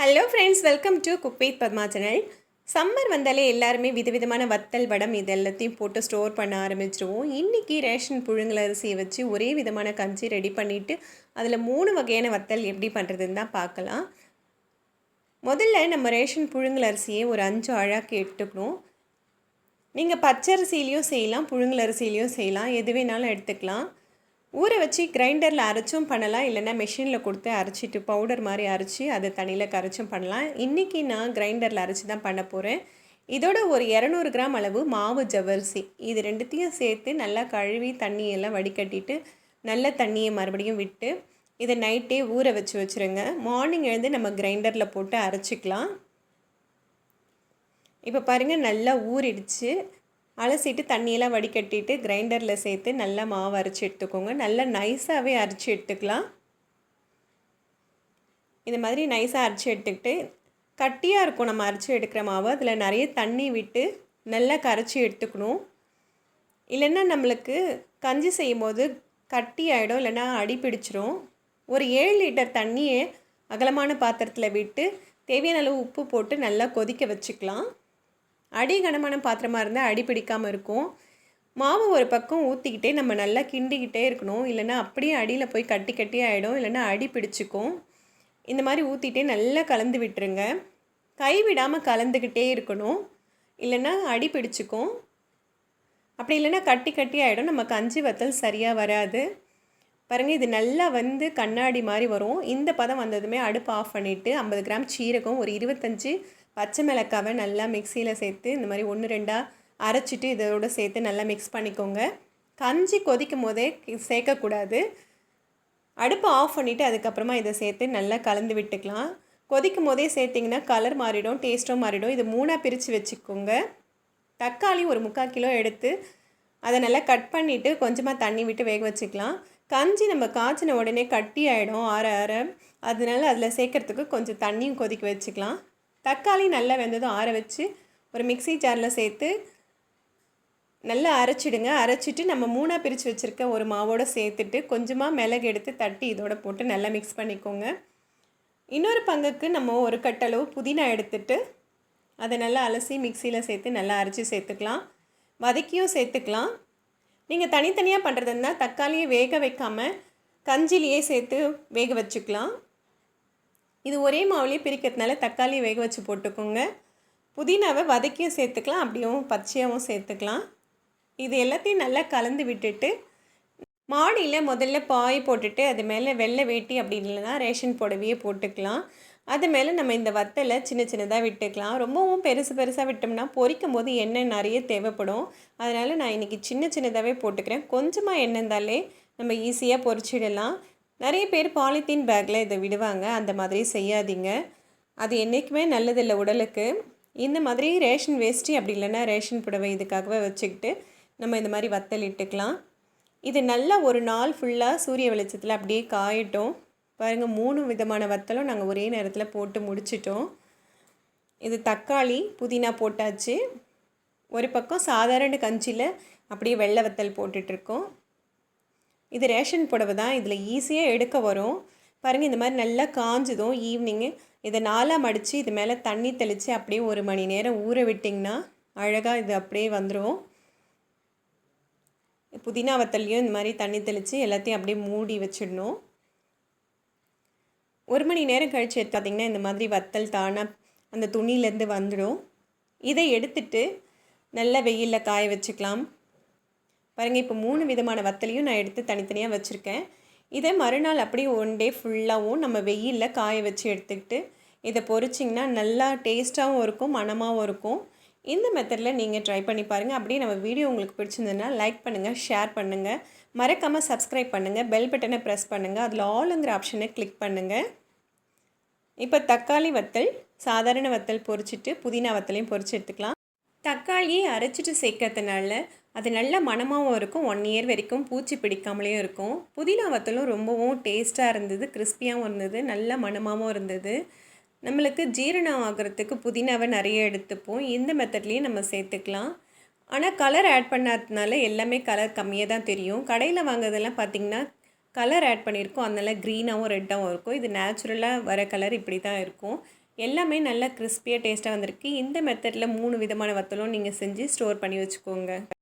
Hello friends welcome to cook with Padma channel summer வந்தாலே எல்லாருமே விதவிதமான வத்தல் வடம் இது எல்லாத்தையும் போட்டு ஸ்டோர் பண்ண ஆரம்பிச்சிருவோம். இன்றைக்கி ரேஷன் புழுங்கல் அரிசியை வச்சு ஒரே விதமான கஞ்சி ரெடி பண்ணிவிட்டு அதில் மூணு வகையான வத்தல் எப்படி பண்ணுறதுன்னு தான் பார்க்கலாம். முதல்ல நம்ம ரேஷன் புழுங்கல் அரிசியை ஒரு அஞ்சு அழாக்கு எடுத்துக்கணும். நீங்கள் பச்சரிசிலையும் செய்யலாம் புழுங்கல் அரிசிலையும் செய்யலாம். எது வேணாலும் எடுத்துக்கலாம். ஊற வச்சு கிரைண்டரில் அரைச்சும் பண்ணலாம். இல்லைன்னா மிஷினில் கொடுத்து அரைச்சிட்டு பவுடர் மாதிரி அரைச்சி அதை தண்ணியில் கரைச்சும் பண்ணலாம். இன்றைக்கி நான் கிரைண்டரில் அரைச்சி தான் பண்ண போகிறேன் இதோட ஒரு இரநூறு கிராம் அளவு மாவு ஜவ்வரிசி. இது ரெண்டுத்தையும் சேர்த்து நல்லா கழுவி தண்ணியெல்லாம் வடிகட்டிட்டு நல்ல தண்ணியை மறுபடியும் விட்டு இதை நைட்டே ஊற வச்சு வச்சுருங்க. மார்னிங் எழுந்து நம்ம கிரைண்டரில் போட்டு அரைச்சிக்கலாம். இப்போ பாருங்கள் நல்லா ஊறிடுச்சு. அலசிட்டு தண்ணியெல்லாம் வடிகட்டிட்டு கிரைண்டரில் சேர்த்து நல்லா மாவு அரைச்சி எடுத்துக்கோங்க. நல்லா நைஸாகவே அரைச்சி எடுத்துக்கலாம். இந்த மாதிரி நைஸாக அரைச்சி எடுத்துக்கிட்டு கட்டியாக இருக்கும் நம்ம அரைச்சி எடுக்கிற மாவு. அதில் நிறைய தண்ணி விட்டு நல்லா கரைச்சி எடுத்துக்கணும். இல்லைன்னா நம்மளுக்கு கஞ்சி செய்யும் போது கட்டி ஆகிடும் இல்லைன்னா அடி பிடிச்சிரும். ஒரு ஏழு லிட்டர் தண்ணியை அகலமான பாத்திரத்தில் விட்டு தேவையான அளவு உப்பு போட்டு நல்லா கொதிக்க வச்சுக்கலாம். அடி கனமான பாத்திரமாக இருந்தால் அடி பிடிக்காமல் இருக்கும். மாவு ஒரு பக்கம் ஊற்றிக்கிட்டே நம்ம நல்லா கிண்டிக்கிட்டே இருக்கணும். இல்லைன்னா அப்படியே அடியில் போய் கட்டி கட்டி ஆகிடும் இல்லைன்னா அடி பிடிச்சிக்கும். இந்த மாதிரி ஊற்றிட்டே நல்லா கலந்து விட்டுருங்க. கை விடாமல் கலந்துக்கிட்டே இருக்கணும். இல்லைன்னா அடி பிடிச்சிக்கும். அப்படி இல்லைன்னா கட்டி கட்டி ஆகிடும் நம்ம கஞ்சி வத்தல் சரியாக வராது. பாருங்கள் இது நல்லா வந்து கண்ணாடி மாதிரி வரும். இந்த பதம் வந்ததுமே அடுப்பு ஆஃப் பண்ணிவிட்டு ஐம்பது கிராம் சீரகம் ஒரு இருபத்தஞ்சி பச்சை மிளகாவை நல்லா மிக்சியில் சேர்த்து இந்த மாதிரி ஒன்று ரெண்டாக அரைச்சிட்டு இதோட சேர்த்து நல்லா மிக்ஸ் பண்ணிக்கோங்க. கஞ்சி கொதிக்கும் போதே சேர்க்கக்கூடாது அடுப்பை ஆஃப் பண்ணிவிட்டு அதுக்கப்புறமா இதை சேர்த்து நல்லா கலந்து விட்டுக்கலாம். கொதிக்கும் போதே சேர்த்திங்கன்னா கலர் மாறிடும் டேஸ்ட்டும் மாறிடும். இது மூணாக பிரித்து வச்சுக்கோங்க. தக்காளி ஒரு முக்கால் கிலோ எடுத்து அதை நல்லா கட் பண்ணிவிட்டு கொஞ்சமாக தண்ணி விட்டு வேக வச்சுக்கலாம். கஞ்சி நம்ம காய்ச்சின உடனே கட்டி ஆகிடும் ஆற ஆற. அதனால அதில் சேர்க்குறதுக்கு கொஞ்சம் தண்ணியும் கொதிக்க வச்சுக்கலாம். தக்காளி நல்லா வெந்ததும் ஆற வச்சு ஒரு மிக்சி ஜாரில் சேர்த்து நல்லா அரைச்சிடுங்க. அரைச்சிட்டு நம்ம மூணாக பிரித்து வச்சுருக்க ஒரு மாவோடு சேர்த்துட்டு கொஞ்சமாக மிளகு எடுத்து தட்டி இதோட போட்டு நல்லா மிக்ஸ் பண்ணிக்கோங்க. இன்னொரு பங்குக்கு நம்ம ஒரு கட்டளவு புதினா எடுத்துட்டு அதை நல்லா அலசி மிக்சியில் சேர்த்து நல்லா அரைச்சி சேர்த்துக்கலாம். வதக்கியும் சேர்த்துக்கலாம். நீங்கள் தனித்தனியாக பண்ணுறதுன்னா தக்காளியை வேக வைக்காமல் கஞ்சிலேயே சேர்த்து வேக வச்சுக்கலாம். இது ஒரே மாவுலேயே பிரிக்கிறதுனால தக்காளி வேக வச்சு போட்டுக்கோங்க. புதினாவை வதக்கியும் சேர்த்துக்கலாம் அப்படியும் பச்சையாகவும் சேர்த்துக்கலாம். இது எல்லாத்தையும் நல்லா கலந்து விட்டுட்டு மாடியில் முதல்ல பாய் போட்டுட்டு அது மேலே வெள்ளை வேட்டி அப்படி இல்லைன்னா ரேஷன் புடவையே போட்டுக்கலாம். அது மேலே நம்ம இந்த வத்தலை சின்ன சின்னதாக விட்டுக்கலாம். ரொம்பவும் பெருசு பெருசாக விட்டோம்னா பொரிக்கும் போது எண்ணெய் நிறைய தேவைப்படும். அதனால் நான் இன்றைக்கி சின்ன சின்னதாகவே போட்டுக்கிறேன். கொஞ்சமாக எண்ணெய் இருந்தாலே நம்ம ஈஸியாக பொரிச்சிடலாம். நிறைய பேர் பாலித்தீன் பேக்கில் இதை விடுவாங்க. அந்த மாதிரி செய்யாதீங்க. அது என்றைக்குமே நல்லதில்லை உடலுக்கு. இந்த மாதிரி ரேஷன் வேஸ்ட்டு அப்படி இல்லைன்னா ரேஷன் புடவை இதுக்காகவே வச்சுக்கிட்டு நம்ம இந்த மாதிரி வத்தல் இட்டுக்கலாம். இது நல்லா ஒரு நாள் ஃபுல்லாக சூரிய வெளிச்சத்தில் அப்படியே காயட்டும். பாருங்கள் மூணு விதமான வத்தலும் நாங்கள் ஒரே நேரத்தில் போட்டு முடிச்சிட்டோம். இது தக்காளி புதினா போட்டாச்சு. ஒரு பக்கம் சாதாரண கஞ்சியில் அப்படியே வெள்ளை வத்தல் போட்டுட்ருக்கோம் இது ரேஷன் புடவை தான். இதில் ஈஸியாக எடுக்க வரும். பாருங்கள் இந்த மாதிரி நல்லா காஞ்சதும் ஈவினிங்கு இதை நாலாக மடித்து இது மேலே தண்ணி தெளித்து அப்படியே ஒரு மணி நேரம் ஊற விட்டிங்கன்னா அழகாக இது அப்படியே வந்துடும் புதினா வத்தல்லையும் இந்த மாதிரி தண்ணி தெளித்து எல்லாத்தையும் அப்படியே மூடி வச்சிடணும். ஒரு மணி நேரம் கழித்து பார்த்திங்கன்னா இந்த மாதிரி வத்தல் தானாக அந்த துணியிலேருந்து வந்துடும். இதை எடுத்துட்டு நல்லா வெயிலில் காய வச்சுக்கலாம். பாருங்கள் இப்போ மூணு விதமான வத்தலையும் நான் எடுத்து தனித்தனியாக வச்சுருக்கேன். இதை மறுநாள் அப்படியே ஒன் டே ஃபுல்லாகவும் நம்ம வெயிலில் காய வச்சு எடுத்துக்கிட்டு இதை பொறிச்சிங்கன்னா நல்லா டேஸ்ட்டாகவும் இருக்கும் மனமாகவும் இருக்கும். இந்த மெத்தடில் நீங்கள் ட்ரை பண்ணி பாருங்கள் அப்படியே நம்ம வீடியோ உங்களுக்கு பிடிச்சிருந்ததுன்னா லைக் பண்ணுங்கள் ஷேர் பண்ணுங்கள் மறக்காமல் சப்ஸ்கிரைப் பண்ணுங்கள் பெல் பட்டனை ப்ரெஸ் பண்ணுங்கள் அதில் ஆளுங்கிற ஆப்ஷனை கிளிக் பண்ணுங்கள் இப்போ தக்காளி வத்தல் சாதாரண வத்தல் பொறிச்சிட்டு புதினா வத்தலையும் பொரிச்சு எடுத்துக்கலாம். தக்காளியை அரைச்சிட்டு சேர்க்கறதுனால அது நல்ல மணமாகவும் இருக்கும் ஒன் இயர் வரைக்கும் பூச்சி பிடிக்காமலேயும் இருக்கும். புதினா வத்தலும் ரொம்பவும் டேஸ்ட்டாக இருந்தது கிறிஸ்பியாகவும் இருந்தது நல்ல மணமாகவும் இருந்தது. நம்மளுக்கு ஜீரணம் ஆகிறதுக்கு புதினாவை நிறைய எடுத்துப்போம். இந்த மெத்தட்லேயும் நம்ம சேர்த்துக்கலாம். ஆனால் கலர் ஆட் பண்ணாததுனால எல்லாமே கலர் கம்மியாக தான் தெரியும். கடையில் வாங்குறதெல்லாம் பார்த்திங்கன்னா கலர் ஆட் பண்ணியிருக்கோம். அதனால் க்ரீனாகவும் ரெட்டாகவும் இருக்கும். இது நேச்சுரலாக வர கலர் இப்படி தான் இருக்கும். எல்லாமே நல்லா கிறிஸ்பியாக டேஸ்ட்டாக வந்திருக்கு. இந்த மெத்தடில் மூணு விதமான வத்தலும் நீங்கள் செஞ்சு ஸ்டோர் பண்ணி வச்சுக்கோங்க.